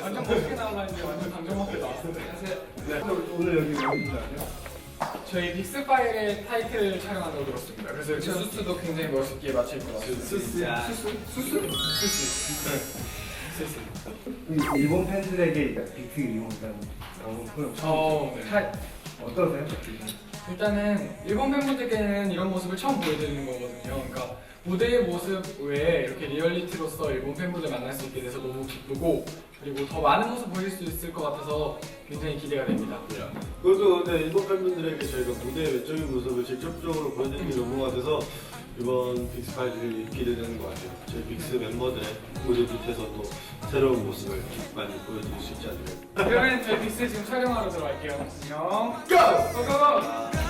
완전 멋있게 나올라 했는데 완전 감정 먹게 나왔어요. 오늘 여기 왜 아세요? 저희 빅스 파일의 타이틀을 촬영한다고 들었습니다. 그래서 수스도 굉장히 멋있게 마칠 것 같아요. 수스. 수스? 수스? 수스. 네. 수스. 이 일본 팬들에게 그러니까 빅스 이용이라는 너무 큰저차 어떠세요? 일단은 일본 팬분들께는 이런 모습을 처음 보여드리는 거거든요. 그러니까 무대의 모습 외에 이렇게 리얼리티로서 일본 팬분들 만날 수 있게 돼서 너무 기쁘고 그리고 더 많은 모습 보일 수 있을 것 같아서 굉장히 기대가 됩니다. 그것도 근데 일본 팬분들에게 저희가 무대의 외적인 모습을 직접적으로 보여드리는 게 너무 같아서 이번 빅스 파일이 기대되는 것 같아요. 저희 빅스 멤버들의 무대 밑에서 또 새로운 모습을 많이 보여드릴 수 있지 않을까. 그러면 저희 빅스 지금 촬영하러 들어갈게요. 안녕. 고! 고고고!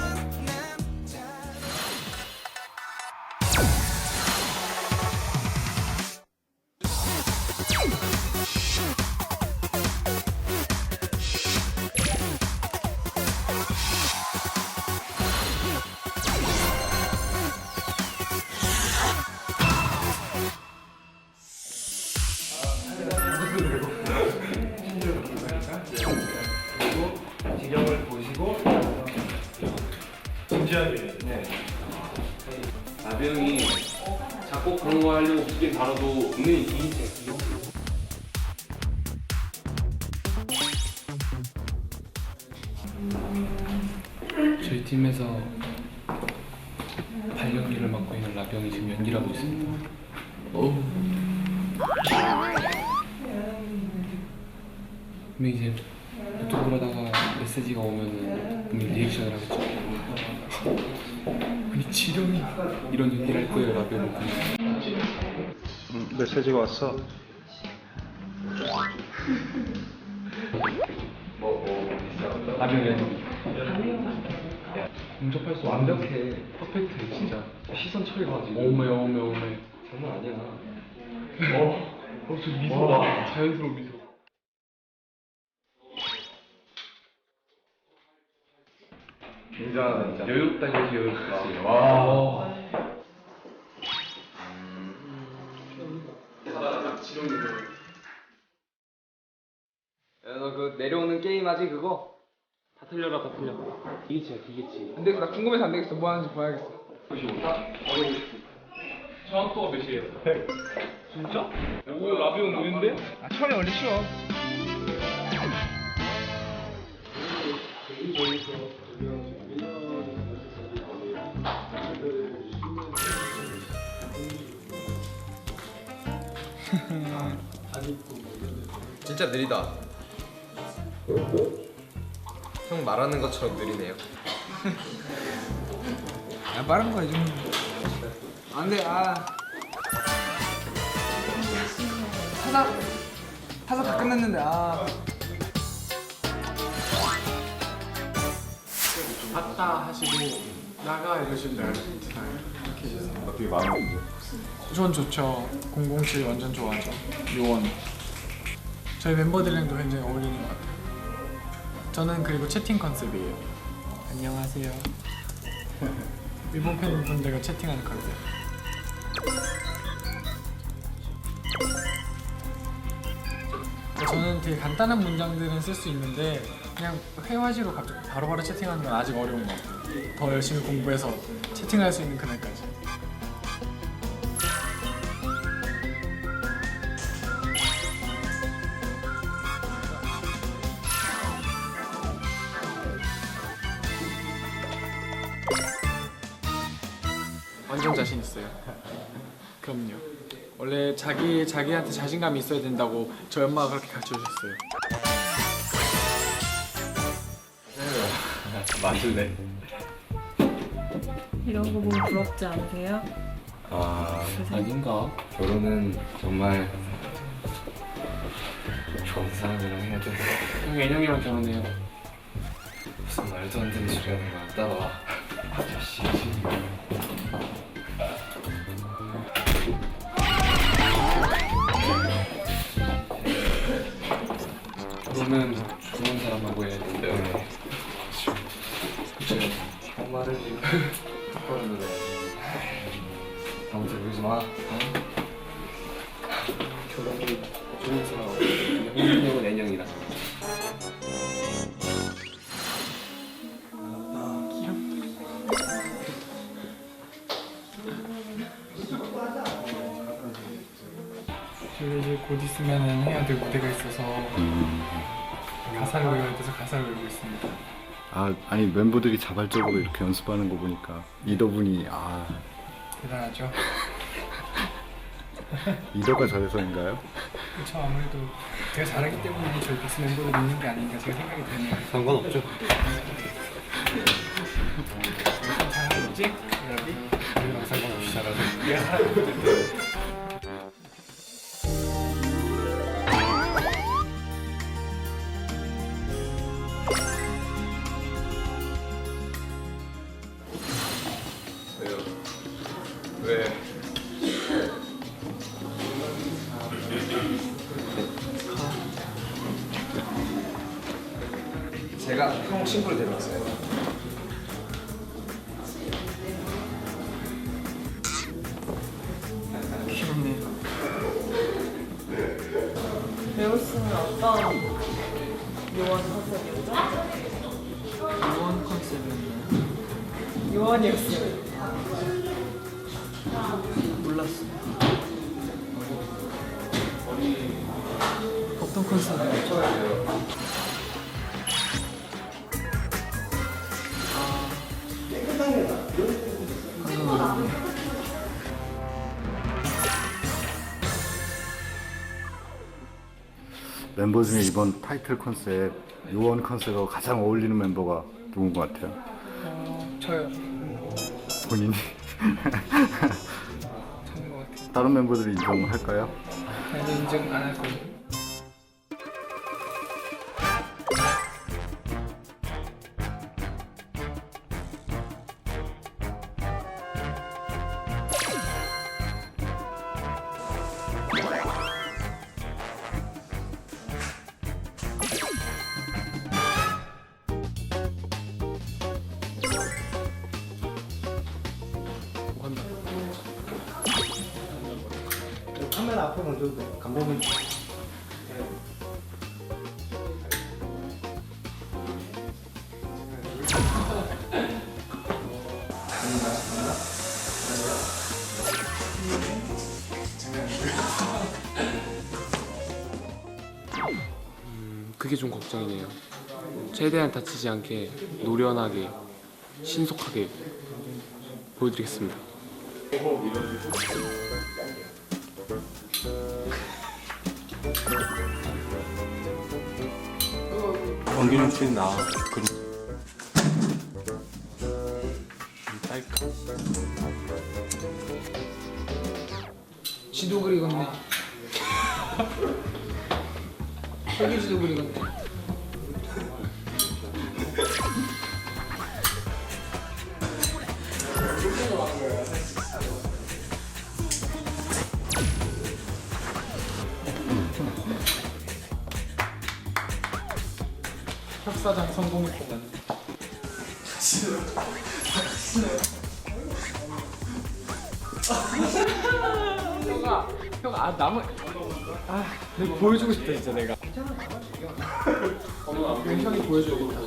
그리고 지경을 보시고 진지하게. 네. 나병이 작곡 그런 거 하려고 기계 다뤄도 은근히 기기체 저희 팀에서 발연기를 맡고 있는 라병이 지금 연기를 하고 있습니다. 어 근데 이제 유튜브로다가 메시지가 오면은 분명 리액션을 하겠죠. 아니 지령이 이런 연기를 할 거예요 라병은 메시지가 왔어. 연기 공접할 수 완벽해. 퍼펙트 진짜. 시선 처리가 지금 오메 오메 오메. 장난 아니야. 어, 어, 저 미소 봐 자연스러운 미소 굉장하다 진짜 여유롭다 이거지 여유롭다 와너그 내려오는 게임 하지 그거? 다 틀려라 다 틀려 기계치야 기계치 안 되겠어. 나 궁금해서 안 되겠어. 뭐 하는지 봐야겠어. 95다? 정확도가 몇이에요? 100 진짜? 오 라비온 노인데? 아, 처음에 원래 쉬워. 진짜 느리다. 형 말하는 것처럼 느리네요. 야, 빠른 거야, 좀. 안 돼, 아. 타사, 타사 다 끝냈는데, 아. 왔다 하시고, 나가 이러시면 내가 이렇게 해주세요. 어떻게 마음에 드세요? 전 좋죠. 007 완전 좋아하죠. 요원. 저희 멤버들이랑도 굉장히 어울리는 것 같아요. 저는 그리고 채팅 컨셉이에요. 안녕하세요. 일본 팬분들과 채팅하는 컨셉. 저는 되게 간단한 문장들은 쓸 수 있는데 그냥 회화지로 갑자기 바로 바로 채팅하는 건 아직 어려운 것 같아요. 더 열심히 공부해서 채팅할 수 있는 그날까지. 자기 자기한테 자신감이 있어야 된다고 저희 엄마가 그렇게 가르쳐 주셨어요. 마실래? 이런 거 보면 부럽지 않으세요? 아 아닌가? 결혼은 정말 좋은 사람이랑 해야 돼형 애령이랑 결혼해요. 무슨 말도 안 되는 소리 하는 거야 따라와 아저씨 결혼은 좋은 사람하고 해야 된대 그쵸 형 말을 지금 들어야 아무튼 울지 마. 결혼이 곧 있으면은 해야 될 무대가 있어서 가사를 외워야 돼서 가사를 외우고 있습니다. 아 아니 멤버들이 자발적으로 이렇게 연습하는 거 보니까 리더분이 아 대단하죠? 리더가 저래서인가요? 그렇죠 아무래도 제가 잘하기 때문에 저희 빅스 멤버들 있는 게 아닌가 제가 생각이 드네요. 상관없죠. 있지? 여러분? 우리랑 상관없이 잘하죠. 제가 형 친구를 데려왔어요. 귀엽네요. 배울 수 있는 어떤 요원 컨셉이었죠? 요원 컨셉이었나요? 요원이었어요. 몰랐어. 어떤 컨셉이었죠? 멤버 중에 이번 타이틀 컨셉 요원 컨셉하고 가장 어울리는 멤버가 누군 것 같아요? 어, 저요. 본인이 저인 것 같아요. 다른 멤버들이 인정할까요? 아니 인정 안 할 거예요. 앞에 먼저 감독님 그게 좀 걱정이네요. 최대한 다치지 않게 노련하게 신속하게 보여드리겠습니다. 원균형 나. 딸까? 지도 그리겠네. 여기 지도 그리겠네. 협사장 성공했구만. 형아, 형, 아, 남은. 아, 내가 보여주고 싶다, 진짜 내가. 이거 형이 보여주고 싶다.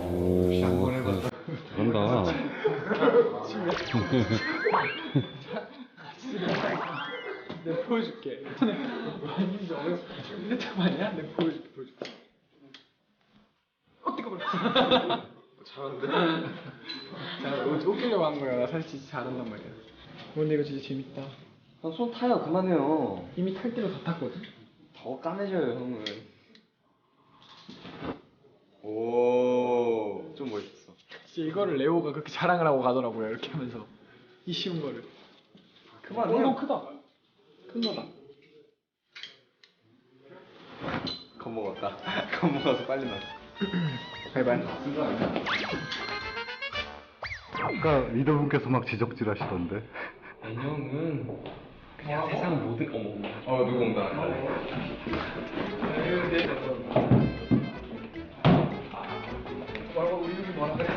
오 잘한다 휴대폰 아니야? 내가 보여줄게, 보여줄게. 어, 뜨거워. 잘한데? 자, 웃- 웃기려고 한 거야. 나 사실 진짜 잘한단 말이야. 근데 이거 진짜 재밌다. 형 손 타요. 그만해요. 이미 탈 때도 다 탔거든? 더 까매져요, 형은. 오, 좀 멋있었어. 진짜 이거를 레오가 그렇게 자랑을 하고 가더라고요. 이렇게 하면서. 이 쉬운 거를. 그만해. 어, 이거 크다. 큰 거다. 겁먹었다. 겁먹어서 빨리 나. 바이바이. 아까 리더분께서 막 지적질 하시던데 N형은 그냥 세상 모든 어머 어머. 어, 누구 온다. 뭐라고 우리 누구 뭐라 그랬어?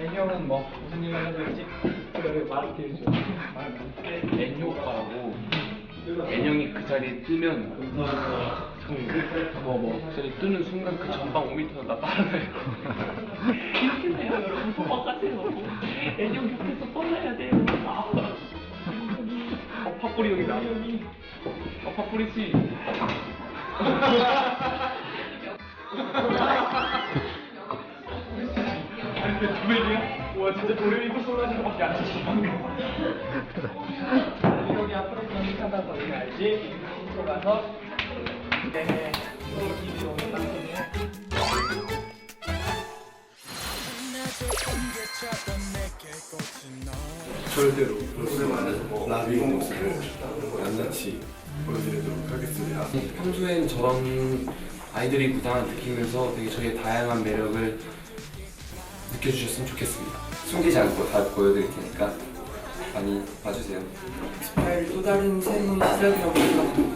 애녀 형은 뭐 무슨 일을 하고 있지? 그래 말할게 해줘. N 효과라고 N형이 그 자리에 뜨면 뭐뭐 그 자리에 뜨는 순간 그 전방 5m가 나 빨아내요 이렇게 돼요 여러분 도망가세요 N형 곁에서 떠나야 돼요 어 팥뿌리 여기다 어 팥뿌리 씨 두배이야? 와 진짜 도레미도 솔라시밖에 안 쳤어 방금. 여기 앞으로 하다 보니 알지? 또 가서 네. 또 길이 오는 당기네. 절대로 라비의 모습을 낱낱이 보여드리도록 하겠습니다. 평소엔 저런 아이들이 부당한 느끼면서 되게 저희의 다양한 매력을 느껴주셨으면 좋겠습니다. 숨기지 않고 다 보여드릴 테니까 많이 봐주세요. 스파일 또 다른 새로운 시작이라고 생각하고요.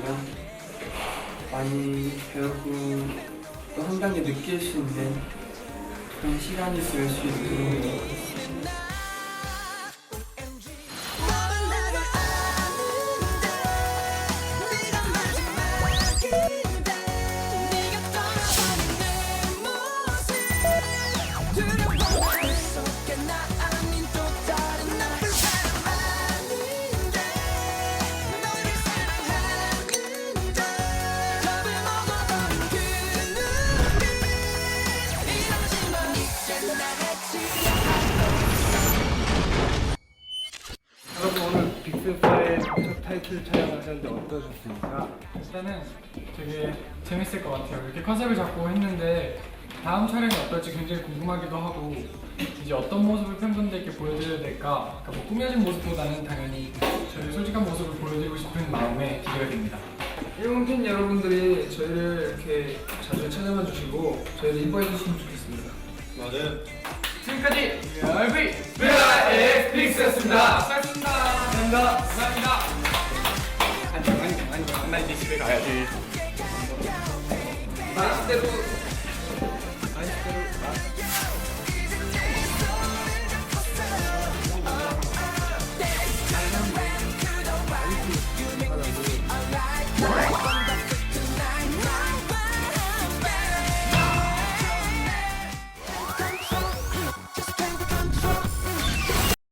많이 배우고 또 한 단계 느낄 수 있는 그런 시간이 될 수 있도록 첫 타이틀 촬영하셨는데 어떠셨습니까? 일단은 되게 재밌을 것 같아요. 이렇게 컨셉을 잡고 했는데 다음 촬영이 어떨지 굉장히 궁금하기도 하고 이제 어떤 모습을 팬분들께 보여드려야 될까? 그러니까 뭐 꾸며진 모습보다는 당연히 저희 솔직한 모습을 보여드리고 싶은 마음에 기대가 됩니다. 일본 팬 여러분들이 저희를 이렇게 자주 찾아봐 주시고 저희를 이뻐해 주시면 좋겠습니다. 맞아요. 지금까지 RV 베라 엑스픽스였습니다. 수고하셨습니다. 감사합니다. 감사합니다. 나 이제 집에 가야지. 말대로